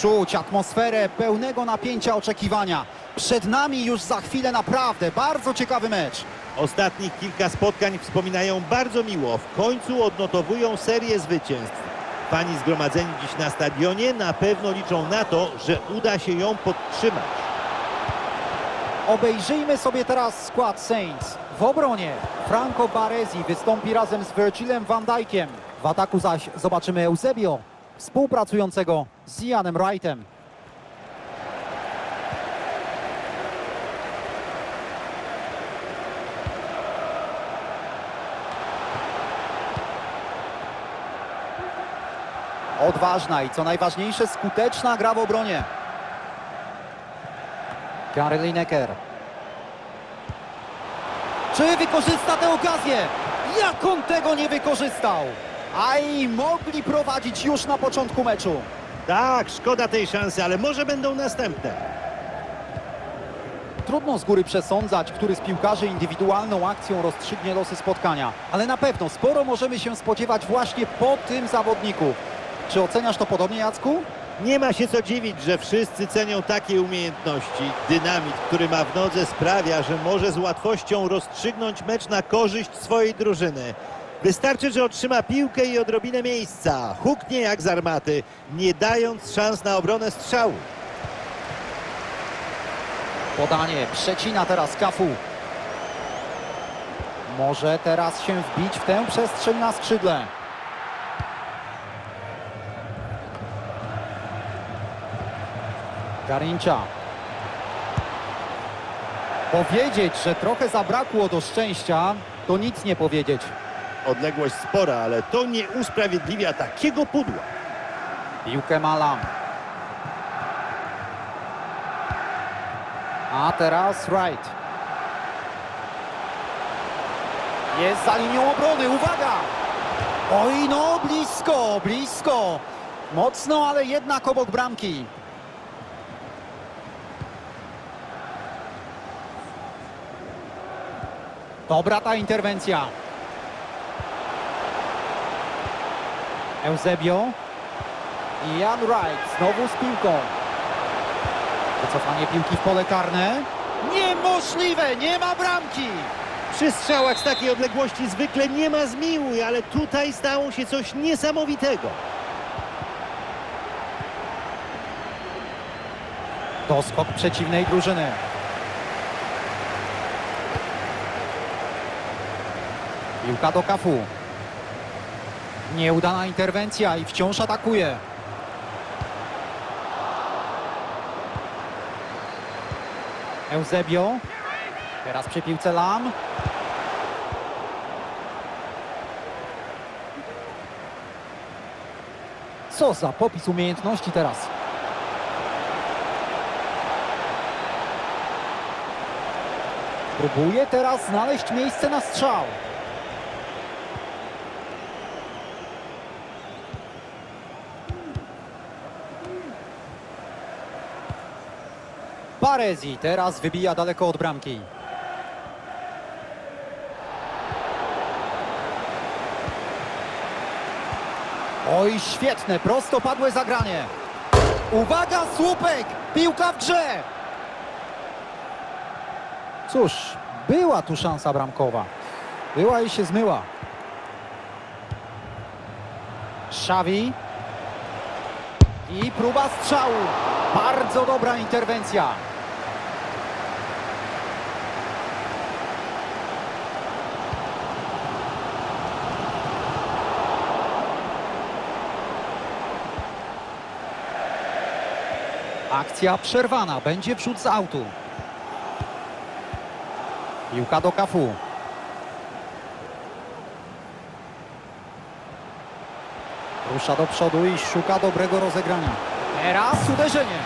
Czuć atmosferę pełnego napięcia oczekiwania. Przed nami już za chwilę naprawdę bardzo ciekawy mecz. Ostatnich kilka spotkań wspominają bardzo miło. W końcu odnotowują serię zwycięstw. Fani zgromadzeni dziś na stadionie na pewno liczą na to, że uda się ją podtrzymać. Obejrzyjmy sobie teraz skład Saints. W obronie Franco Baresi wystąpi razem z Virgilem van Dijkiem. W ataku zaś zobaczymy Eusebio, współpracującego z Ianem Wrightem. Odważna i co najważniejsze skuteczna gra w obronie. Gary Lineker. Czy wykorzysta tę okazję? Jak on tego nie wykorzystał? Aj, mogli prowadzić już na początku meczu. Tak, szkoda tej szansy, ale może będą następne. Trudno z góry przesądzać, który z piłkarzy indywidualną akcją rozstrzygnie losy spotkania, ale na pewno sporo możemy się spodziewać właśnie po tym zawodniku. Czy oceniasz to podobnie, Jacku? Nie ma się co dziwić, że wszyscy cenią takie umiejętności. Dynamit, który ma w nodze sprawia, że może z łatwością rozstrzygnąć mecz na korzyść swojej drużyny. Wystarczy, że otrzyma piłkę i odrobinę miejsca. Huknie jak z armaty, nie dając szans na obronę strzału. Podanie, przecina teraz Kafu. Może teraz się wbić w tę przestrzeń na skrzydle. Garincza. Powiedzieć, że trochę zabrakło do szczęścia, to nic nie powiedzieć. Odległość spora, ale to nie usprawiedliwia takiego pudła. Piłkę ma Lam. A teraz Wright. Jest za linią obrony, uwaga! Oj, no blisko, blisko. Mocno, ale jednak obok bramki. Dobra ta interwencja. Eusebio. Ian Wright znowu z piłką. Wycofanie piłki w pole karne. Niemożliwe, nie ma bramki. Przy strzałach z takiej odległości zwykle nie ma zmiłuj, ale tutaj stało się coś niesamowitego. Doskok przeciwnej drużyny. Piłka do kafu. Nieudana interwencja i wciąż atakuje. Eusebio. Teraz przy piłce Lam. Co za popis umiejętności teraz. Próbuje teraz znaleźć miejsce na strzał. Baresi teraz wybija daleko od bramki. Oj, świetne, prostopadłe zagranie. Uwaga, słupek! Piłka w grze! Cóż, była tu szansa bramkowa. Była i się zmyła. Szawi. I próba strzału. Bardzo dobra interwencja. Akcja przerwana. Będzie wrzut z autu. Piłka do kafu. Rusza do przodu i szuka dobrego rozegrania. Teraz uderzenie.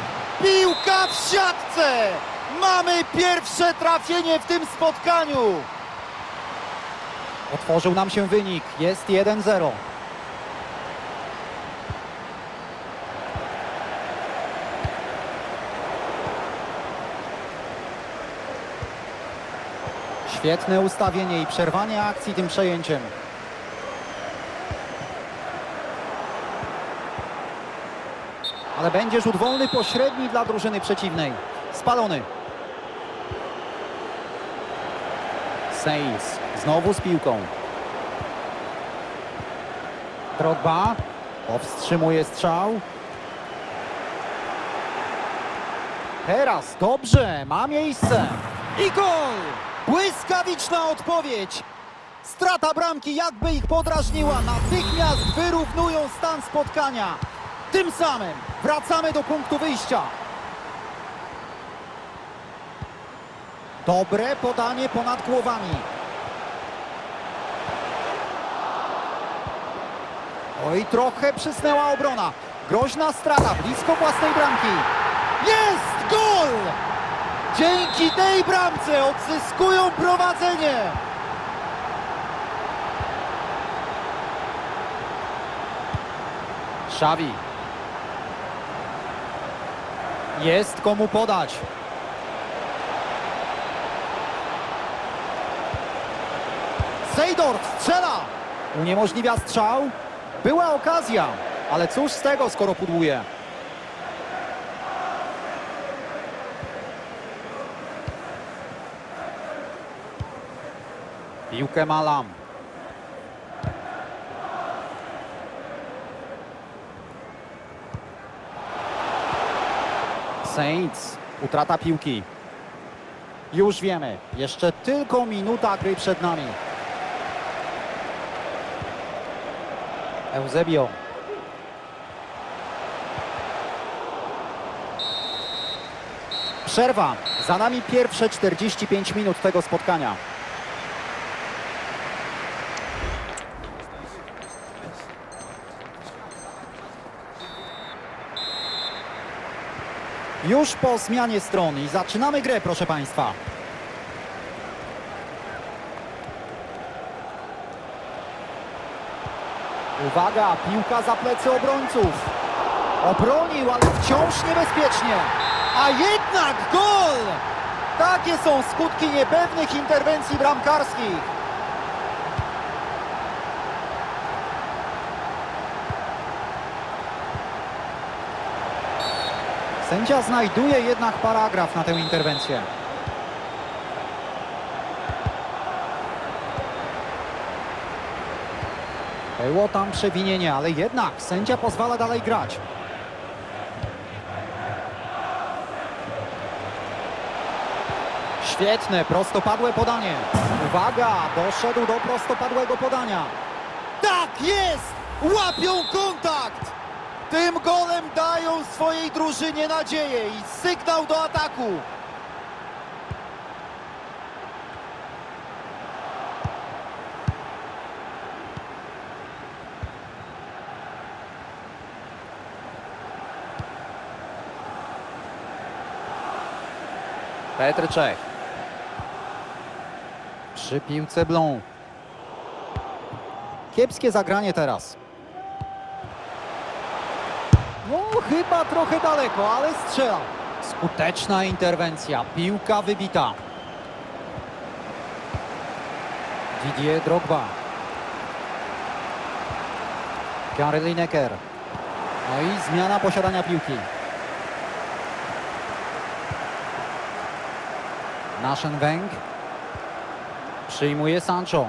Piłka w siatce! Mamy pierwsze trafienie w tym spotkaniu. Otworzył nam się wynik. Jest 1-0. Świetne ustawienie i przerwanie akcji tym przejęciem. Ale będzie rzut wolny pośredni dla drużyny przeciwnej. Spalony. Sainz znowu z piłką. Drogba powstrzymuje strzał. Teraz dobrze, ma miejsce. I gol! Błyskawiczna odpowiedź. Strata bramki jakby ich podrażniła. Natychmiast wyrównują stan spotkania. Tym samym wracamy do punktu wyjścia. Dobre podanie ponad głowami. Oj, trochę przysnęła obrona. Groźna strata blisko własnej bramki. Jest gol! Dzięki tej bramce odzyskują prowadzenie. Xavi. Jest komu podać. Seydorf strzela! Uniemożliwia strzał. Była okazja, ale cóż z tego, skoro pudłuje. Piłkę ma Lam. Saints, utrata piłki. Już wiemy, jeszcze tylko minuta gry przed nami. Eusebio. Przerwa. Za nami pierwsze 45 minut tego spotkania. Już po zmianie stron i zaczynamy grę, proszę Państwa. Uwaga, piłka za plecy obrońców. Obronił, ale wciąż niebezpiecznie. A jednak gol! Takie są skutki niepewnych interwencji bramkarskich. Sędzia znajduje jednak paragraf na tę interwencję. Było tam przewinienie, ale jednak sędzia pozwala dalej grać. Świetne, prostopadłe podanie. Uwaga, doszedł do prostopadłego podania. Tak jest! Łapią kontakt! Tym golem dają swojej drużynie nadzieję i sygnał do ataku. Petr Czech. Przy piłce Blą. Kiepskie zagranie teraz. No, chyba trochę daleko, ale strzela. Skuteczna interwencja. Piłka wybita. Didier Drogba. Gary Lineker. No i zmiana posiadania piłki. Naszen Węg. Przyjmuje Sancho.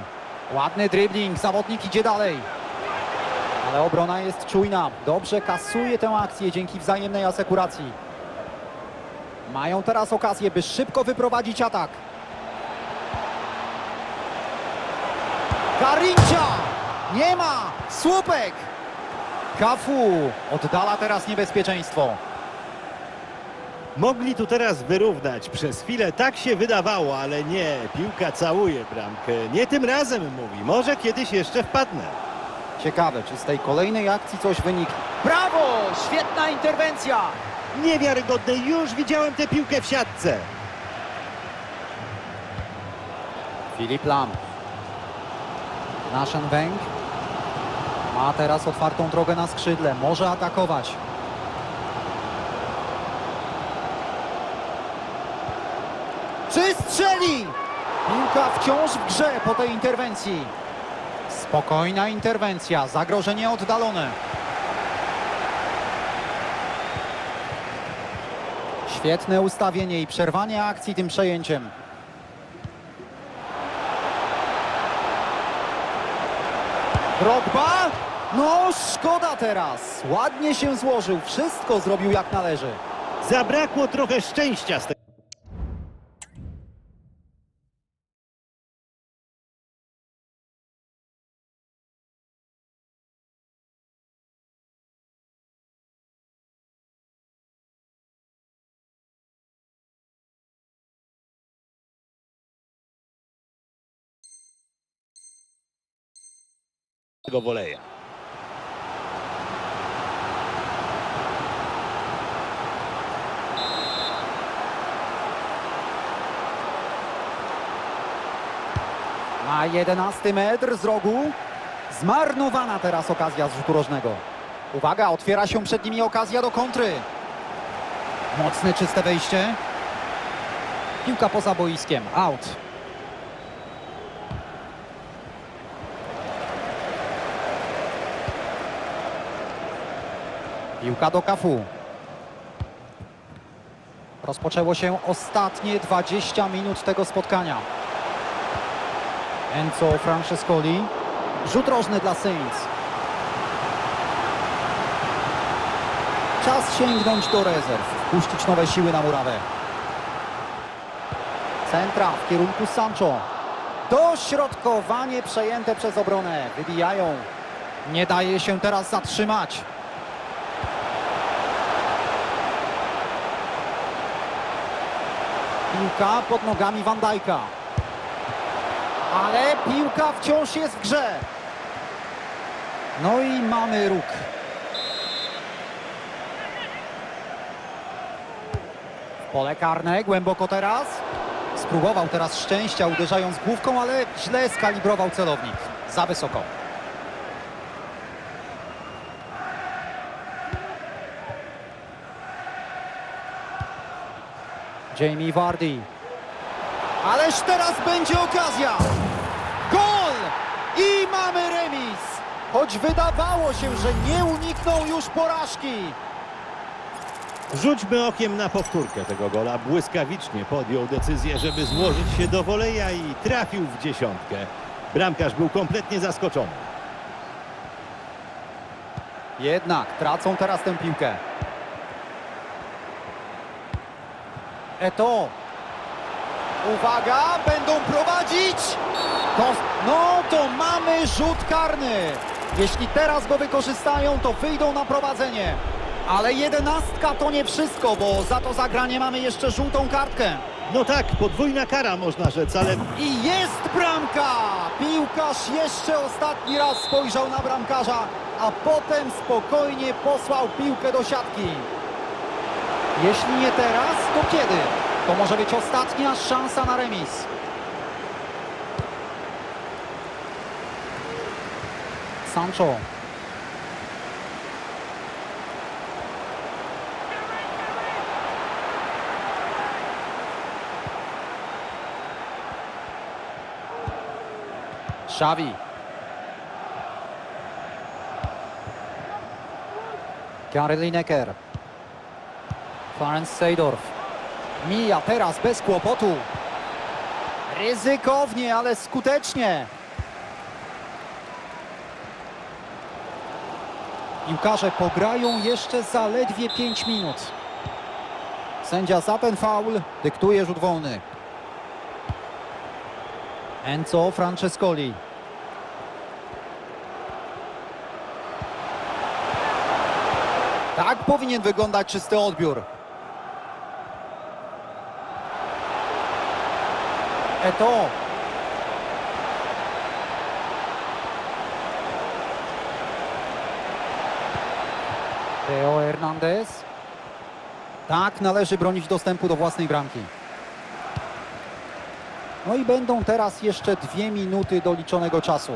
Ładny dribbling, zawodnik idzie dalej. Ale obrona jest czujna. Dobrze kasuje tę akcję dzięki wzajemnej asekuracji. Mają teraz okazję, by szybko wyprowadzić atak. Garincia! Nie ma! Słupek! Kafu oddala teraz niebezpieczeństwo. Mogli tu teraz wyrównać. Przez chwilę tak się wydawało, ale nie. Piłka całuje bramkę. Nie tym razem mówi. Może kiedyś jeszcze wpadnę. Ciekawe, czy z tej kolejnej akcji coś wyniknie. Brawo! Świetna interwencja! Niewiarygodne. Już widziałem tę piłkę w siatce. Filip Lam. Naszen Węg. Ma teraz otwartą drogę na skrzydle. Może atakować. Czy strzeli? Piłka wciąż w grze po tej interwencji. Spokojna interwencja. Zagrożenie oddalone. Świetne ustawienie i przerwanie akcji tym przejęciem. Drogba? No, szkoda teraz. Ładnie się złożył, wszystko zrobił jak należy. Zabrakło trochę szczęścia z tego. Tego woleja. Na 11 metr z rogu. Zmarnowana teraz okazja z rzutu rożnego. Uwaga, otwiera się przed nimi okazja do kontry. Mocne, czyste wejście. Piłka poza boiskiem. Out. Piłka do kafu. Rozpoczęło się ostatnie 20 minut tego spotkania. Enzo Francescoli. Rzut rożny dla Saints. Czas sięgnąć do rezerw, wpuścić nowe siły na murawę. Centra w kierunku Sancho. Dośrodkowanie przejęte przez obronę. Wybijają. Nie daje się teraz zatrzymać. Piłka pod nogami Van Dijk'a. Ale piłka wciąż jest w grze. No i mamy róg. Pole karne, głęboko teraz. Spróbował teraz szczęścia uderzając główką, ale źle skalibrował celownik. Za wysoko. Jamie Vardy. Ależ teraz będzie okazja! Gol! I mamy remis! Choć wydawało się, że nie unikną już porażki. Rzućmy okiem na powtórkę tego gola. Błyskawicznie podjął decyzję, żeby złożyć się do woleja i trafił w dziesiątkę. Bramkarz był kompletnie zaskoczony. Jednak tracą teraz tę piłkę. Eto. Uwaga, będą prowadzić. No to mamy rzut karny. Jeśli teraz go wykorzystają, to wyjdą na prowadzenie. Ale jedenastka to nie wszystko, bo za to zagranie mamy jeszcze żółtą kartkę. No tak, podwójna kara można rzec, ale I jest bramka! Piłkarz jeszcze ostatni raz spojrzał na bramkarza, a potem spokojnie posłał piłkę do siatki. Jeśli nie teraz, to kiedy? To może być ostatnia szansa na remis. Sancho. Xavi. Gary Lineker. Clarence Seydorf. Mija teraz bez kłopotu. Ryzykownie, ale skutecznie. Piłkarze pograją jeszcze zaledwie 5 minut. Sędzia za ten faul dyktuje rzut wolny. Enzo Francescoli. Tak powinien wyglądać czysty odbiór. Eto. Teo Hernandez. Tak należy bronić dostępu do własnej bramki. No i będą teraz jeszcze dwie minuty doliczonego czasu.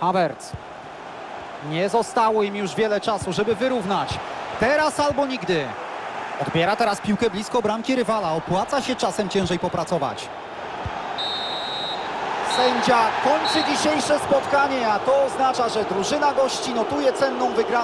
Havertz. Nie zostało im już wiele czasu, żeby wyrównać. Teraz albo nigdy. Odbiera teraz piłkę blisko bramki rywala. Opłaca się czasem ciężej popracować. Sędzia kończy dzisiejsze spotkanie, a to oznacza, że drużyna gości notuje cenną wygraną.